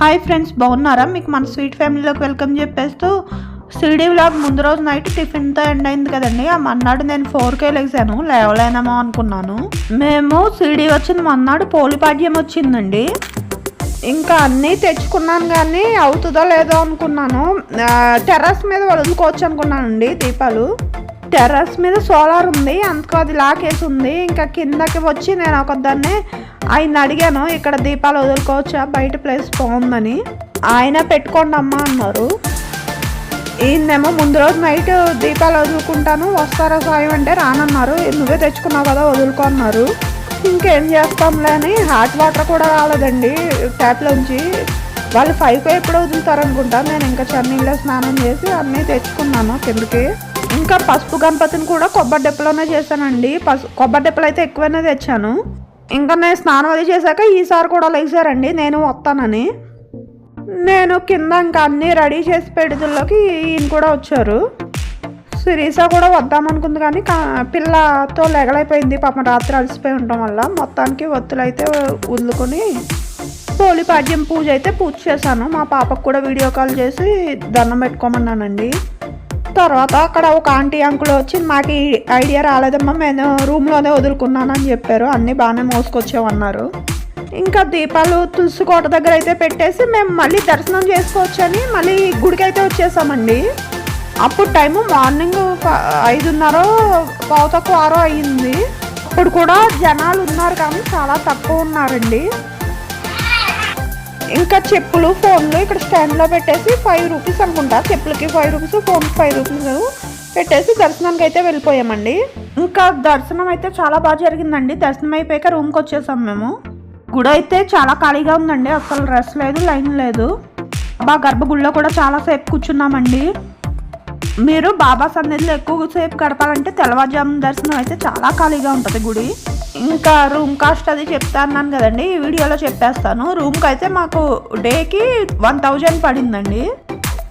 Hi friends బాగున్నారా? మీకు మన స్వీట్ ఫ్యామిలీలోకి వెల్కమ్ చెప్పేస్తూ సిడీ వ్లాగ్ ముందు రోజు నైట్ టిఫిన్తో ఎండ్ అయింది కదండి. ఆ మన్నాడు నేను ఫోర్కే లేసాను లేవలేనేమో అనుకున్నాను. మేము సిడీ వచ్చిన మన్నాడు పోలిపాడ్యం వచ్చిందండి. ఇంకా అన్నీ తెచ్చుకున్నాను కానీ అవుతుందో లేదో అనుకున్నాను. టెర్రస్ మీద వదులుకోవచ్చు అనుకున్నానండి దీపాలు. టెర్రస్ మీద సోలార్ ఉంది అందుకు అది లాకేసి ఉంది ఇంకా కిందకి వచ్చి నేను ఒకదాన్ని ఆయన అడిగాను ఇక్కడ దీపాలు వదులుకోవచ్చా? బయట ప్లేస్ బాగుందని. ఆయన పెట్టుకోండి అమ్మా అన్నారు. ఈయనేమో ముందు రోజు నైట్ దీపాలు వదులుకుంటాను వస్తారా సాయం అంటే రానన్నారు. నువ్వే తెచ్చుకున్నావు కదా వదులుకోన్నారు ఇంకేం చేస్తాంలే అని హాట్ వాటర్ కూడా రాలేదండి ట్యాప్లోంచి వాళ్ళు ఫైవ్కి ఎప్పుడు వదులుతారనుకుంటా నేను ఇంకా చన్నీళ్ళలో స్నానం చేసి అన్నీ తెచ్చుకున్నాను కిందకి. ఇంకా పసుపు గణపతిని కూడా కొబ్బరి డెప్పలోనే చేశానండి. పసు కొబ్బరి డెప్పలు అయితే ఎక్కువనే తెచ్చాను. ఇంకా నేను స్నానం అది చేశాక ఈసారి కూడా లేచారండి నేను వస్తానని. నేను కింద ఇంకా అన్నీ రెడీ చేసి పెడుతుల్లోకి ఈయన కూడా వచ్చారు. సిరీసా కూడా వద్దామనుకుంది కానీ కా- పిల్లతో లెగలైపోయింది పాపం రాత్రి అలసిపోయి ఉండటం వల్ల మొత్తానికి ఒత్తులు అయితే వదులుకొని పోలిపాడ్యం పూజ అయితే పూజ చేశాను. మా పాపకు కూడా వీడియో కాల్ చేసి దండం పెట్టుకోమన్నానండి. తర్వాత అక్కడ ఒక ఆంటీ అంకుల్ వచ్చి మాకు ఐడియా రాలేదమ్మా నేను రూమ్లోనే వదులుకున్నాను అని చెప్పారు. అన్నీ బాగానే మోసుకొచ్చామన్నారు. ఇంకా దీపాలు తులసి కోట దగ్గర అయితే పెట్టేసి మేము మళ్ళీ దర్శనం చేసుకోవచ్చని మళ్ళీ గుడికి అయితే వచ్చేసామండి. అప్పుడు టైము మార్నింగ్ ఐదున్నర పావు తక్కువ ఆరో అయ్యింది. అప్పుడు కూడా జనాలు ఉన్నారు కానీ చాలా తక్కువ ఉన్నారండి. ఇంకా చెప్పులు ఫోన్లు ఇక్కడ స్టాండ్లో పెట్టేసి ఫైవ్ రూపీస్ అనుకుంటా. చెప్పులకి ఫైవ్ రూపీస్ ఫోన్కి ఫైవ్ రూపీస్ పెట్టేసి దర్శనానికి అయితే వెళ్ళిపోయామండి. ఇంకా దర్శనం అయితే చాలా బాగా జరిగిందండి. దర్శనం అయిపోయాక రూమ్కి వచ్చేసాం మేము. గుడి అయితే చాలా ఖాళీగా ఉందండి. అసలు రెస్ట్ లేదు లైన్ లేదు. బాగా గర్భగుడిలో కూడా చాలాసేపు కూర్చున్నామండి. మీరు బాబా సన్నిధిలో ఎక్కువసేపు గడపాలంటే తెల్లవారుజాము దర్శనం అయితే చాలా ఖాళీగా ఉంటుంది గుడి. ఇంకా రూమ్ కాస్ట్ అది చెప్తా అన్నాను కదండి ఈ వీడియోలో చెప్పేస్తాను. రూమ్కి అయితే మాకు డేకి వన్ థౌజండ్ పడిందండి.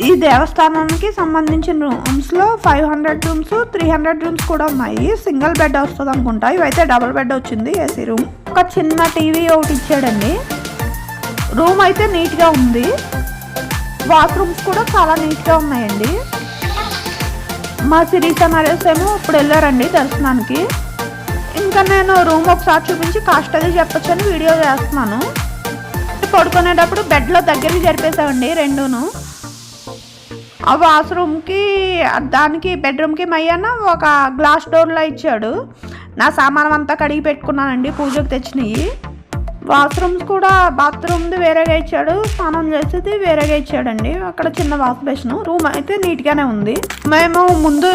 ఈ దేవస్థానానికి సంబంధించిన రూమ్స్లో five hundred rooms three hundred rooms కూడా ఉన్నాయి. సింగిల్ బెడ్ వస్తుంది అనుకుంటా. ఇవైతే డబుల్ బెడ్ వచ్చింది ఏసీ రూమ్. ఒక చిన్న టీవీ ఒకటి ఇచ్చాడండి. రూమ్ అయితే నీట్గా ఉంది. బాత్రూమ్స్ కూడా చాలా నీట్గా ఉన్నాయండి. మా సిరీస్ నరేష్ ఏమో ఇప్పుడు వెళ్ళారండి దర్శనానికి. ఇంకా నేను రూమ్ ఒకసారి చూపించి కాస్ట్ అది చెప్పొచ్చని వీడియో చేస్తున్నాను పడుకునేటప్పుడు బెడ్లో దగ్గరికి జరిపేసామండి రెండును. ఆ వాష్రూమ్కి దానికి బెడ్రూమ్కి మయ్యాన ఒక గ్లాస్ డోర్లో ఇచ్చాడు. నా సామానం అంతా కడిగి పెట్టుకున్నానండి పూజకు తెచ్చినవి. వాష్రూమ్స్ కూడా బాత్రూమ్ది వేరేగా ఇచ్చాడు స్నానం చేసేది వేరేగా ఇచ్చాడండి. అక్కడ చిన్న వాష్ బేషన్. రూమ్ అయితే నీట్గానే ఉంది. మేము ముందు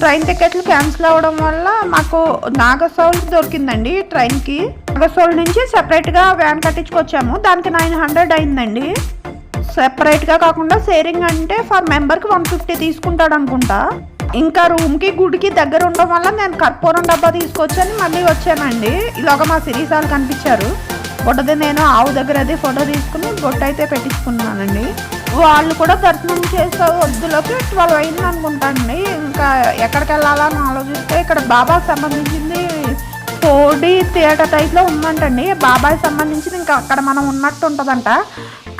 ట్రైన్ టికెట్లు క్యాన్సిల్ అవ్వడం వల్ల మాకు నాగసౌల్ దొరికిందండి ట్రైన్కి. నాగసౌల్ నుంచి సెపరేట్గా వ్యాన్ కట్టించుకొచ్చాము. దానికి నైన్ హండ్రెడ్ అయిందండి. సెపరేట్గా కాకుండా షేరింగ్ అంటే ఫర్ మెంబర్కి వన్ ఫిఫ్టీ తీసుకుంటాడు అనుకుంటా. ఇంకా రూమ్కి గుడికి దగ్గర ఉండడం వల్ల నేను కర్పూరం డబ్బా తీసుకొచ్చాను మళ్ళీ వచ్చానండి. ఇలాగ మా సిరీసాలు కనిపించారు. బొట్టది నేను ఆవు దగ్గర అది ఫోటో తీసుకుని బొట్టు అయితే పెట్టించుకున్నానండి. వాళ్ళు కూడా దర్శనం చేసే వద్దులోకి ట్వెల్వ్ అయింది అనుకుంటానండి. ఇంకా ఎక్కడికి వెళ్ళాలని ఆలోచిస్తే ఇక్కడ బాబాకి సంబంధించింది కోడి థియేటర్ టైప్లో ఉందంటండి. బాబాయ్ సంబంధించింది ఇంకా అక్కడ మనం ఉన్నట్టు ఉంటుందంట.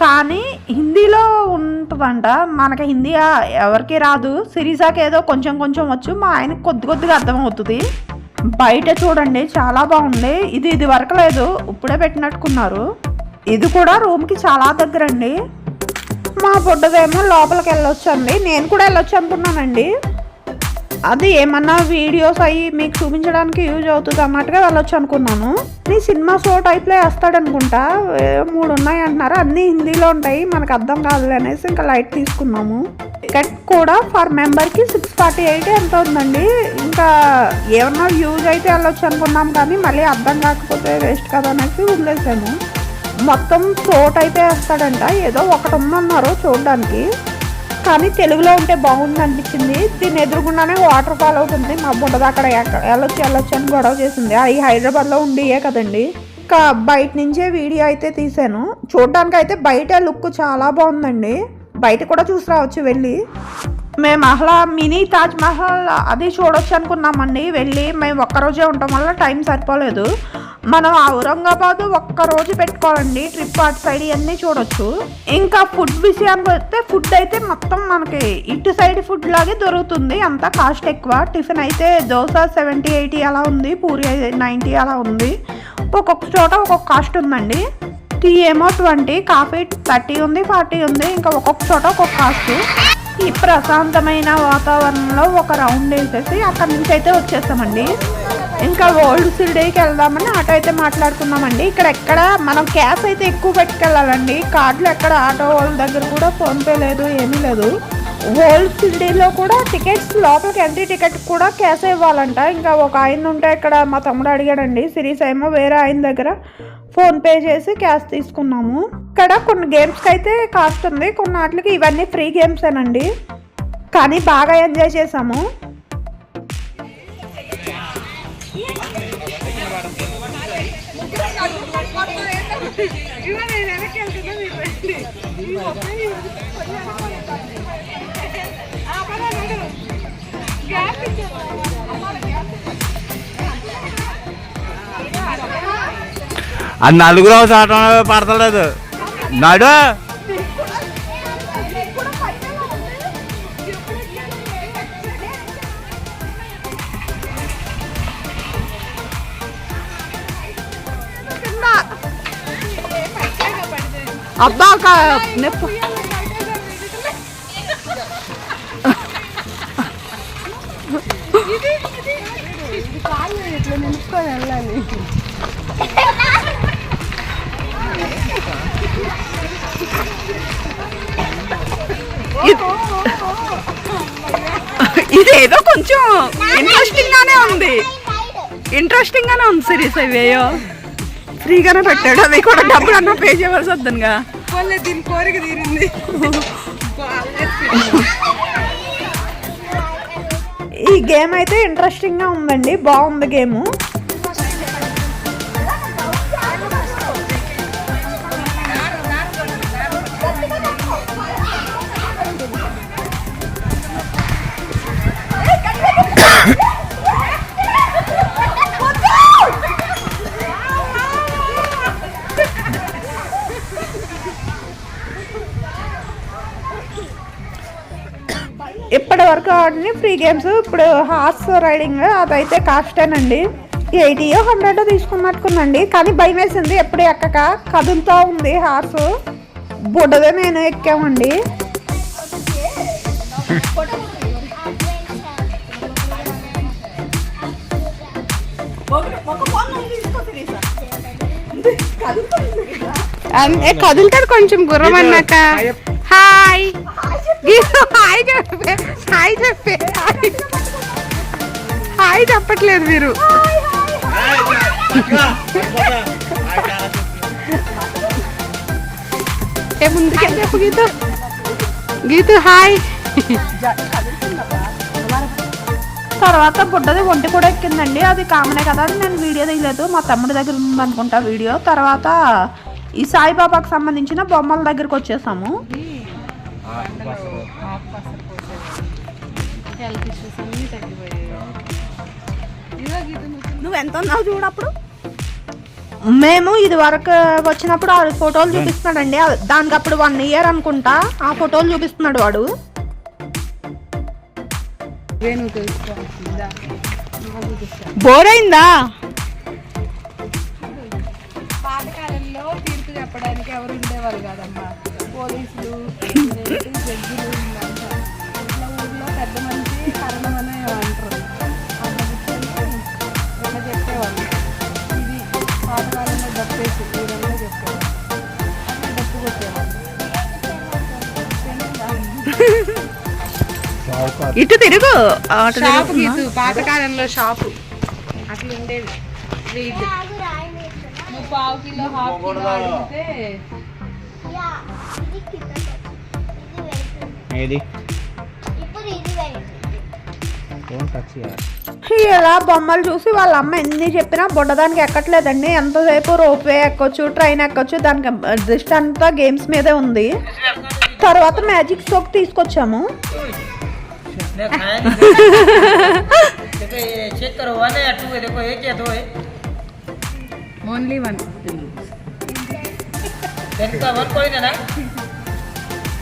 కానీ హిందీలో ఉంటుందంట. మనకి హిందీ ఎవరికి రాదు. సిరీసాకి ఏదో కొంచెం కొంచెం వచ్చు. మా ఆయనకి కొద్ది కొద్దిగా అర్థమవుతుంది. బయట చూడండి చాలా బాగుంది. ఇది ఇది వరకు లేదు ఇప్పుడే పెట్టినట్టుకున్నారు. ఇది కూడా రూమ్కి చాలా దగ్గరండి. మా బుడ్డదేమో లోపలికి వెళ్ళొచ్చండి నేను కూడా వెళ్ళొచ్చు అనుకున్నానండి. అది ఏమన్నా వీడియోస్ అయ్యి మీకు చూపించడానికి యూజ్ అవుతుంది అన్నట్టుగా వెళ్ళొచ్చు అనుకున్నాను. నీ సినిమా షో టైప్లో వేస్తాడనుకుంటా ఏ మూడు ఉన్నాయి అంటున్నారు. అన్నీ హిందీలో ఉంటాయి. మనకు అర్థం కాదులే అనేసి ఇంకా లైట్ తీసుకున్నాము. టికెట్ కూడా ఫర్ మెంబర్కి సిక్స్ ఫార్టీ ఎయిట్ ఎంత ఉందండి? ఇంకా ఏమన్నా యూజ్ అయితే వెళ్ళొచ్చు అనుకున్నాం కానీ మళ్ళీ అర్థం కాకపోతే వేస్ట్ కదా అనేసి వదిలేసాము మొత్తం షో అయితే వేస్తాడంట. ఏదో ఒకటి ఉందన్నారు చూడడానికి. కానీ తెలుగులో ఉంటే బాగుంది అనిపించింది. దీని ఎదురుగుండానే వాటర్ ఫాల్ అవుతుంది. మా బుడ్డది అక్కడ వెళ్ళొచ్చు వెళ్ళొచ్చు అని గొడవ చేసింది. అవి హైదరాబాద్లో ఉండియే కదండి. ఇంకా బయట నుంచే వీడియో అయితే తీసాను చూడడానికి అయితే బయట లుక్ చాలా బాగుందండి. బయట కూడా చూసి రావచ్చు వెళ్ళి. మేము అహ్లా మినీ తాజ్ మహల్ అది చూడొచ్చు అనుకున్నామండి. వెళ్ళి మేము ఒక్కరోజే ఉండటం వల్ల టైం సరిపోలేదు. మనం ఔరంగాబాద్ ఒక్క రోజు పెట్టుకోవాలండి. ట్రిప్ అటు సైడ్ ఇవన్నీ చూడొచ్చు. ఇంకా ఫుడ్ విషయానికి వస్తే ఫుడ్ అయితే మొత్తం మనకి ఇటు సైడ్ ఫుడ్ లాగే దొరుకుతుంది. అంతా కాస్ట్ ఎక్కువ. టిఫిన్ అయితే దోశ సెవెంటీ ఎయిటీ అలా ఉంది. పూరి నైంటీ అలా ఉంది. ఒక్కొక్క చోట ఒక్కొక్క కాస్ట్ ఉందండి. టీ ఏమో ట్వంటీ కాఫీ థర్టీ ఉంది ఫార్టీ ఉంది. ఇంకా ఒక్కొక్క చోట ఒక్కొక్క కాస్ట్. ఈ ప్రశాంతమైన వాతావరణంలో ఒక రౌండ్ వేసేసి అక్కడి నుంచి అయితే వచ్చేస్తామండి. ఇంకా ఓల్డ్ సిటీకి వెళ్దామని ఆటో అయితే మాట్లాడుకున్నామండి. ఇక్కడ ఎక్కడ మనం క్యాష్ అయితే ఎక్కువ పెట్టుకెళ్ళాలండి. కార్డులు ఎక్కడ ఆటో వాళ్ళ దగ్గర కూడా ఫోన్పే లేదు ఏమీ లేదు. ఓల్డ్ సిటీలో కూడా టికెట్స్ లోపలికి ఎంట్రీ టికెట్ కూడా క్యాష్ ఇవ్వాలంట. ఇంకా ఒక ఆయన ఉంటే ఇక్కడ మా తమ్ముడు అడిగాడండి సిరీస్ ఏమో వేరే ఆయన దగ్గర ఫోన్పే చేసి క్యాష్ తీసుకున్నాము. ఇక్కడ కొన్ని గేమ్స్కి అయితే కాస్ట్ ఉంది. కొన్ని వాటికి ఇవన్నీ ఫ్రీ గేమ్సేనండి కానీ బాగా ఎంజాయ్ చేసాము అది నలుగురు చాటం పడతలేదు నాడు అబ్బా ఒక నొప్పి ఇదేదో కొంచెం ఇంట్రెస్టింగ్ గానే ఉంది. ఇంట్రెస్టింగ్ గానే ఉంది సిరీస్ అవేయో ఫ్రీగానే పెట్టాడు. అవి కూడా డబ్బులు అన్న పే చేయవలసి వద్దనుగా దీని కోరిక తీరింది. ఈ గేమ్ అయితే ఇంట్రెస్టింగ్గా ఉందండి. బాగుంది గేమ్. ఆడిన ఫ్రీ గేమ్స్. ఇప్పుడు హార్స్ రైడింగ్ అదైతే కాస్టేనండి ఎయిటీయో హండ్రెడ్ తీసుకున్నట్టుకుందండి. కానీ భయం వేసింది. ఎప్పుడు ఎక్కక కదులుతూ ఉంది హార్స్. బుడ్డదే నేను ఎక్కామండి. కదులుతాడు కొంచెం గుర్రం అన్నాక. హాయ్. హాయ్ చెప్పే. హాయ్ చెప్పే హాయ్. హాయ్ చెప్పట్లేదు మీరు. ఏ ముందుకెళ్ళి చెప్పు గీత. గీత హాయ్ తర్వాత బుడ్డది ఒంటి కూడా ఎక్కిందండి. అది కామనే కదా అని నేను వీడియో తీయలేదు. మా తమ్ముడి దగ్గర ఉందనుకుంటా వీడియో. తర్వాత ఈ సాయిబాబాకు సంబంధించిన బొమ్మల దగ్గరికి వచ్చేసాము. నువ్వు ఎంత ఉన్నావు చూడప్పుడు మేము ఇది వరకు వచ్చినప్పుడు ఆ ఫోటోలు చూపిస్తున్నాడండి. దానికి అప్పుడు వన్ ఇయర్ అనుకుంటా. ఆ ఫోటోలు చూపిస్తున్నాడు వాడు. బోర్ అయిందా పాతకాలంలో తీర్పు చెప్పడానికి ఎవరు ఉండేవారు కాదమ్మా. పోలీసులు జడ్జిలు పెద్ద ఇటు తిరుగు. పాతకాలంలో షాపు. అట్లా ఉండేది. పావు కిలో హాఫ్ కిలో అడిగితే ఏది? ఇలా బొమ్మలు చూసి వాళ్ళ అమ్మ ఎన్ని చెప్పినా బుడ్డదానికి ఎక్కట్లేదండి. ఎంతసేపు రోప్వే ఎక్కొచ్చు ట్రైన్ ఎక్కొచ్చు దానికి దృష్టి అంతా గేమ్స్ మీదే ఉంది. తర్వాత మ్యాజిక్ షోకి తీసుకొచ్చాము. ने खाया नहीं देखो ये चेक करो वन या टू है देखो एक या दो है ओनली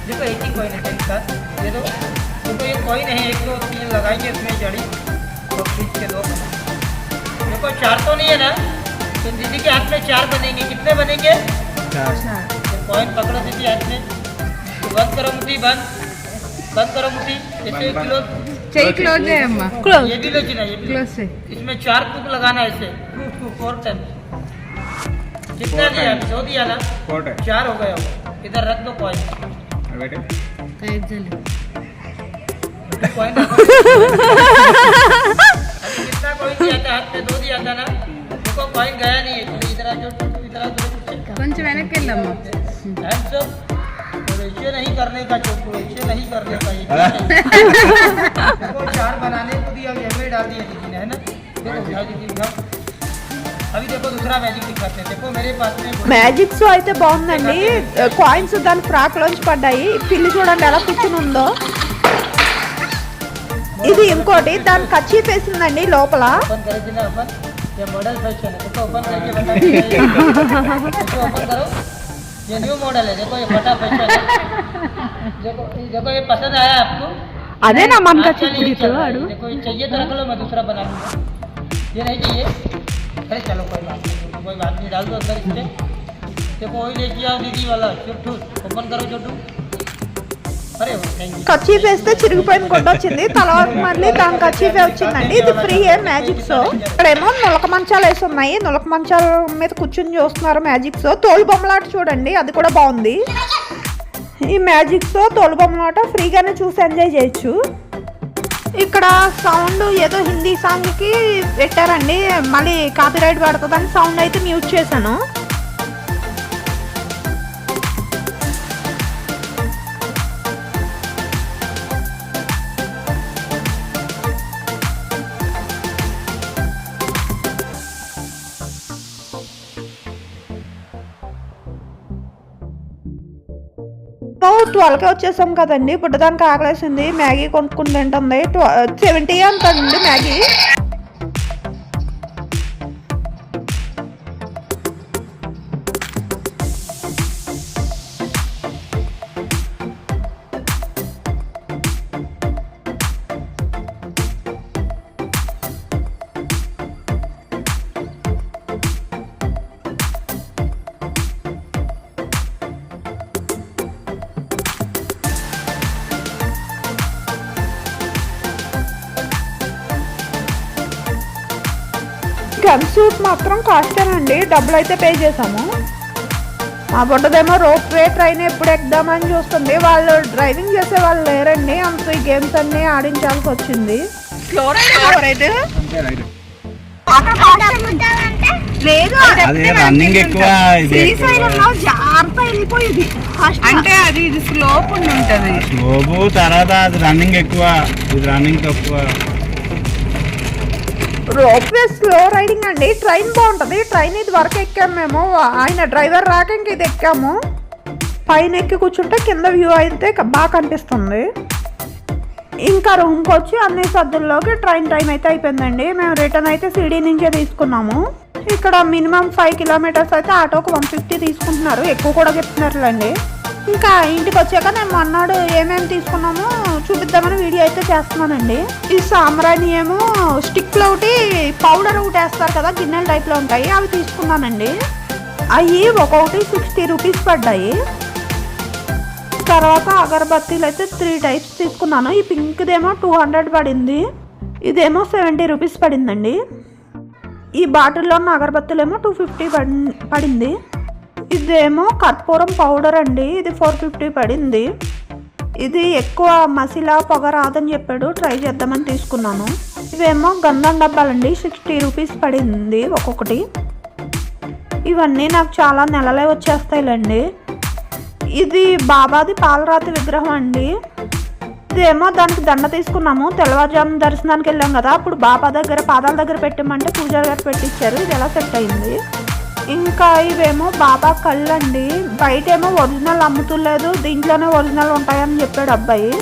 देखो एक ही कॉइन है का ये देखो ये कॉइन है एक दो तीन लगाएँगे जड़ी तो खींच दो देखो चार तो नहीं है ना तो दीदी के हाथ में चार बनेंगे कितने बनेंगे चार कॉइन पकड़ो दीदी हाथ में बंद करो मुठी बंद बंद करो मुठी चाहिए क्लोज है अम्मा क्लोज ये भी लोचना ये क्लोज से। इसमें चार कुक लगाना है इसे। कुक कुक फोर टाइम कितना दिया सौ दिया ना फोर टाइम चार हो गया। इधर रख दो कॉइन बेटे? कैद जले। कॉइन कितना कॉइन दिया था हाथ में दो दिया था ना उसको कॉइन गया नहीं है इधर जो इधर जो पंच मैंने केला अम्मा हैंड्स अप और ऐसे नहीं करने का चोकू ऐसे नहीं करने का ये क्या है? देखो चार बनाने को दिया गया हमें डाल दिया दीदी ने है ना देखो उठाओ दीदी उठाओ अभी देखो दूसरा मैजिक दिखाते हैं देखो मेरे पास में మ్యాజిక్ షో అయితే బాగుందండి కాయిన్స్ దాని ఫ్రాక్ లోంచి పడ్డాయి ఈ పిల్లి చూడండి ఎలా కూర్చుని ఉందో ఇది ఇంకోటి దాని కచ్చి వేసిందండి లోపల ओपन करेगी ना ओपन ये ये न्यू मॉडल है देखो ये फटाफट देखो देखो ये पसंद आया आपको अरे ना मन का चीज देखो ये चाहिए तो रख लो मैं दूसरा बना लूँगा ये नहीं चाहिए अरे चलो कोई बात नहीं कोई बात नहीं डाल दो अंदर इसमें देखो वही लेके आओ दीदी वाला चुप ओपन करो छोटू కచ్చీఫ్ వేస్తే చిరిగిపోయిన గుడ్డ వచ్చింది. తర్వాత మళ్ళీ దాని కచ్చీఫే వచ్చిందండి. ఇది ఫ్రీ ఏ మ్యాజిక్ షో ఇక్కడేమో నులక మంచాలు వేసి ఉన్నాయి. నులక మంచాల మీద కూర్చుని చూస్తున్నారు మ్యాజిక్ షో తోలు బొమ్మలాట చూడండి అది కూడా బాగుంది. ఈ మ్యాజిక్ షో తోలు బొమ్మలాట ఫ్రీగానే చూసి ఎంజాయ్ చేయొచ్చు. ఇక్కడ సౌండ్ ఏదో హిందీ సాంగ్కి పెట్టారండి. మళ్ళీ కాపీరైట్ పడుతుందని సౌండ్ అయితే మ్యూట్ చేశాను. ట్వెల్వ్కి వచ్చేసాం కదండి. ఇప్పుడు దానికి ఆకలేసింది. మ్యాగీ కొనుక్కుని తింటుంది. సెవెంటీ అంతండి మ్యాగీ. మాత్రం కాస్టేనండి డబ్బులు అయితే పే చేసాము మా బుడ్డదేమో రోప్ వే ట్రైన్ ఎప్పుడు ఎక్కుదామని చూస్తుంది. వాళ్ళు డ్రైవింగ్ చేసే వాళ్ళు లేరండి. అంత ఈ గేమ్స్ అన్నీ ఆడించాల్సి వచ్చింది. లేదు అదే రన్నింగ్ ఎక్కువ అంటే అది ఇది స్లోప్ ఉండి ఉంటది. స్లోబు తర్వాత అది రన్నింగ్ ఎక్కువ ఇది రన్నింగ్ తక్కువ. రోప్ వే స్లో రైడింగ్ అండి. ట్రైన్ బాగుంటుంది. ట్రైన్ ఇది వరకు ఎక్కాము మేము. ఆయన డ్రైవర్ రాక ఇంక ఇది ఎక్కాము. పైన ఎక్కి కూర్చుంటే కింద వ్యూ అయితే బాగా కనిపిస్తుంది. ఇంకా రూమ్కి వచ్చి అన్ని సద్దుల్లోకి ట్రైన్ టైం అయితే అయిపోయిందండి. మేము రిటర్న్ అయితే సిడీ నుంచే తీసుకున్నాము. ఇక్కడ మినిమం ఫైవ్ కిలోమీటర్స్ అయితే ఆటోకి వన్ ఫిఫ్టీ తీసుకుంటున్నారు. ఎక్కువ కూడా చెప్తున్నారులేండి. ఇంకా ఇంటికి వచ్చాక నేను అన్నాడు ఏమేమి తీసుకున్నామో చూపిద్దామని వీడియో అయితే చేస్తున్నానండి. ఈ సాంబ్రాణి ఏమో స్టిక్లో ఒకటి పౌడర్ ఒకటి వేస్తారు కదా గిన్నెల టైప్లో ఉంటాయి అవి తీసుకున్నానండి. అవి ఒక్కొక్కటి సిక్స్టీ రూపీస్ పడ్డాయి. తర్వాత అగరబత్తీలు అయితే త్రీ టైప్స్ తీసుకున్నాను. ఈ పింక్దేమో టూ హండ్రెడ్ పడింది. ఇదేమో సెవెంటీ రూపీస్ పడిందండి. ఈ బాటిల్లో ఉన్న అగరబత్తీలేమో టూ ఫిఫ్టీ పడింది. ఇదేమో కర్పూరం పౌడర్ అండి. ఇది ఫోర్ ఫిఫ్టీ పడింది. ఇది ఎక్కువ మసిలా పొగ రాదని చెప్పాడు. ట్రై చేద్దామని తీసుకున్నాను. ఇవేమో గంధం డబ్బాలండి. సిక్స్టీ రూపీస్ పడింది ఒక్కొక్కటి. ఇవన్నీ నాకు చాలా నెలలే వచ్చేస్తాయిలండి. ఇది బాబాది పాలరాతి విగ్రహం అండి. ఇదేమో దానికి దండ తీసుకున్నాము. తెల్లవారుజాము దర్శనానికి వెళ్ళాం కదా. అప్పుడు బాబా దగ్గర పాదాల దగ్గర పెట్టమంటే పూజారి గారు పెట్టించారు ఇది ఎలా సెట్ అయింది? ఇంకా ఇవేమో బాబా కళ్ళు అండి బయట ఏమో ఒరిజినల్ అమ్ముతులేదు. దీంట్లోనే ఒరిజినల్ ఉంటాయని చెప్పాడు అబ్బాయి.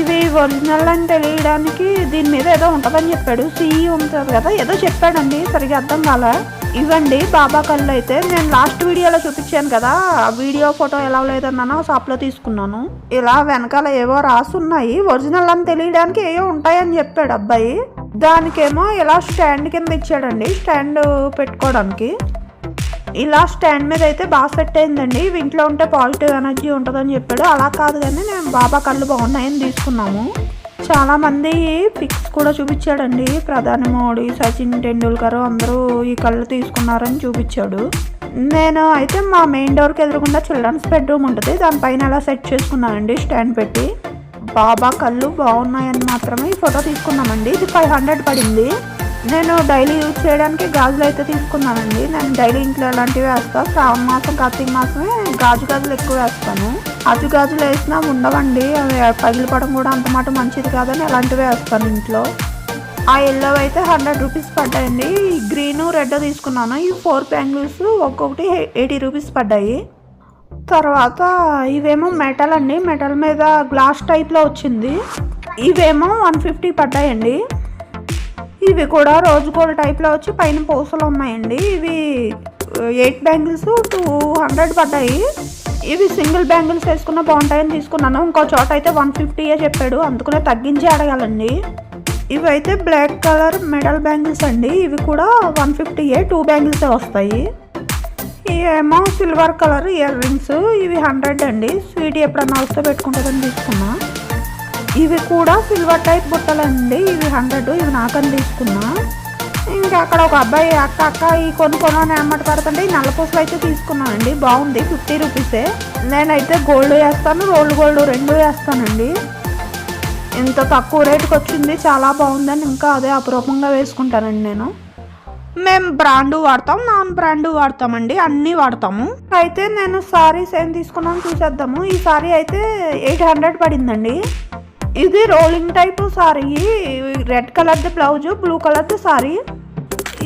ఇవి ఒరిజినల్ అని తెలియడానికి దీని మీద ఏదో ఉంటుందని చెప్పాడు. సిఈ ఉంటుంది కదా ఏదో చెప్పాడండి. సరిగ్గా అర్థం కాలే. ఇవ్వండి బాబా కళ్ళు అయితే నేను లాస్ట్ వీడియోలో చూపించాను కదా ఆ వీడియో ఫోటో ఎలా లేదన్నానో షాప్లో తీసుకున్నాను. ఇలా వెనకాల ఏవో రాసున్నాయి. ఒరిజినల్ అని తెలియడానికి ఏవో ఉంటాయని చెప్పాడు అబ్బాయి. దానికేమో ఇలా స్టాండ్ కింద ఇచ్చాడండి స్టాండ్ పెట్టుకోవడానికి. ఇలా స్టాండ్ మీద అయితే బాగా సెట్ అయిందండి. ఇవి ఇంట్లో ఉంటే పాజిటివ్ ఎనర్జీ ఉంటుందని చెప్పాడు. అలా కాదు కానీ మేము బాబా కళ్ళు బాగున్నాయని తీసుకున్నాము. చాలామంది పిక్స్ కూడా చూపించాడండి. ప్రధాని మోడీ సచిన్ టెండూల్కర్ అందరూ ఈ కళ్ళు తీసుకున్నారని చూపించాడు. నేను అయితే మా మెయిన్ డోర్కి ఎదురుకుండా చిల్డ్రన్స్ బెడ్రూమ్ ఉంటుంది. దానిపైన అలా సెట్ చేసుకున్నానండి స్టాండ్ పెట్టి. బాబా కళ్ళు బాగున్నాయని మాత్రమే ఈ ఫోటో తీసుకున్నామండి. ఇది ఫైవ్ హండ్రెడ్ పడింది. నేను డైలీ యూజ్ చేయడానికి గాజులు అయితే తీసుకున్నానండి. నేను డైలీ ఇంట్లో ఎలాంటివి వేస్తాను శ్రావణ మాసం కార్తీక మాసమే గాజు గాజులు ఎక్కువ వేస్తాను. గాజు గాజులు వేసినా ఉండవండి. అవి పగిలిపోవడం కూడా అంత మాట మంచిది కాదని అలాంటివి వేస్తాను ఇంట్లో. ఆ ఎల్లో అయితే హండ్రెడ్ రూపీస్ పడ్డాయండి. గ్రీను గ్రీన్ రెడ్ తీసుకున్నాను. ఈ ఫోర్ బ్యాంగిల్స్ ఒక్కొక్కటి ఎయిటీ రూపీస్ పడ్డాయి. తర్వాత ఇవేమో మెటల్ అండి మెటల్ మీద గ్లాస్ టైప్లో వచ్చింది. ఇవేమో వన్ ఫిఫ్టీ పడ్డాయండి. ఇవి కూడా రోజు గోల్డ్ టైప్లో వచ్చి పైన పూసలు ఉన్నాయండి. ఇవి ఎయిట్ బ్యాంగిల్స్ టూ హండ్రెడ్ పడ్డాయి. ఇవి సింగిల్ బ్యాంగిల్స్ వేసుకున్న బాగుంటాయని తీసుకున్నాను. ఇంకో చోట అయితే వన్ ఫిఫ్టీయే చెప్పాడు. అందుకనే తగ్గించి అడగాలండి. ఇవి అయితే బ్లాక్ కలర్ మెడల్ బ్యాంగిల్స్ అండి. ఇవి కూడా వన్ ఫిఫ్టీయే టూ బ్యాంగిల్సే వస్తాయి. ఏమో సిల్వర్ కలర్ ఇయర్ రింగ్స్ ఇవి హండ్రెడ్ అండి. స్వీట్ ఎప్పుడన్నా వస్తే పెట్టుకుంటుందని తీసుకున్నా. ఇవి కూడా సిల్వర్ టైప్ బుట్టలండి. ఇవి హండ్రెడ్ ఇవి నాకని తీసుకున్నా. ఇంకా అక్కడ ఒక అబ్బాయి అక్క అక్క ఈ కొనుక్కోను అని అమ్మట పడుతుంటే ఈ నల్లపూసలు అయితే తీసుకున్నానండి. బాగుంది ఫిఫ్టీ రూపీసే నేనైతే గోల్డ్ వేస్తాను రోల్డ్ గోల్డ్ రెండు వేస్తానండి. ఇంత తక్కువ రేటుకి వచ్చింది చాలా బాగుందని ఇంకా అదే అపురూపంగా వేసుకుంటానండి నేను. మేము బ్రాండ్ వాడతాం నాన్ బ్రాండ్ వాడతామండి అన్నీ వాడతాము. అయితే నేను సారీస్ ఏం తీసుకున్నాను చూసేద్దాము. ఈ సారీ అయితే ఎయిట్ హండ్రెడ్ పడిందండి. ఇది రోలింగ్ టైప్ సారీ రెడ్ కలర్ది బ్లౌజ్ బ్లూ కలర్ది సారీ.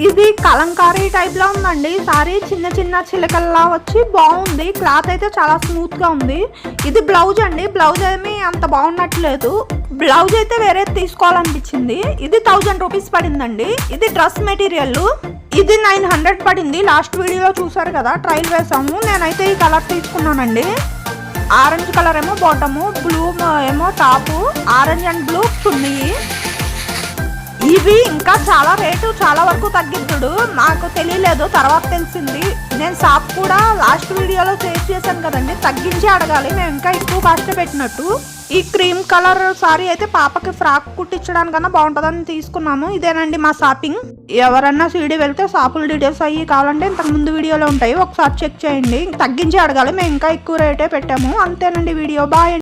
ఇది కలంకారీ టైప్లో ఉందండి. సారీ చిన్న చిన్న చిలకల్లా వచ్చి బాగుంది. క్లాత్ అయితే చాలా స్మూత్గా ఉంది. ఇది బ్లౌజ్ అండి. బ్లౌజ్ ఏమీ అంత బాగున్నట్లేదు బ్లౌజ్ అయితే వేరే తీసుకోవాలనిపించింది. ఇది థౌజండ్ రూపీస్ పడిందండి. ఇది డ్రెస్ మెటీరియల్. ఇది నైన్ హండ్రెడ్ పడింది. లాస్ట్ వీడియోలో చూసారు కదా ట్రైల్ వేసాము నేనైతే ఈ కలర్ తీసుకున్నానండి. ఆరెంజ్ కలర్ ఏమో బాటము బ్లూ ఏమో టాపు ఆరెంజ్ అండ్ బ్లూ ఉన్నాయి ఇవి ఇంకా చాలా రేటు చాలా వరకు తగ్గిద్దుడు. నాకు తెలియలేదు తర్వాత తెలిసింది. నేను షాప్ కూడా లాస్ట్ వీడియోలో చేసి చేశాను కదండి. తగ్గించి అడగాలి. మేము ఇంకా ఎక్కువ కాస్ట్ పెట్టినట్టు. ఈ క్రీమ్ కలర్ సారీ అయితే పాపకి ఫ్రాక్ కుట్టించడానికన్నా బాగుంటుందని తీసుకున్నాము ఇదేనండి మా షాపింగ్. ఎవరన్నా సీడీ వెళ్తే షాపుల డీటెయిల్స్ అవి కావాలంటే ఇంతకు ముందు వీడియోలో ఉంటాయి. ఒకసారి చెక్ చేయండి. తగ్గించి అడగాలి. మేము ఇంకా ఎక్కువ రేటే పెట్టాము. అంతేనండి వీడియో. బాయ్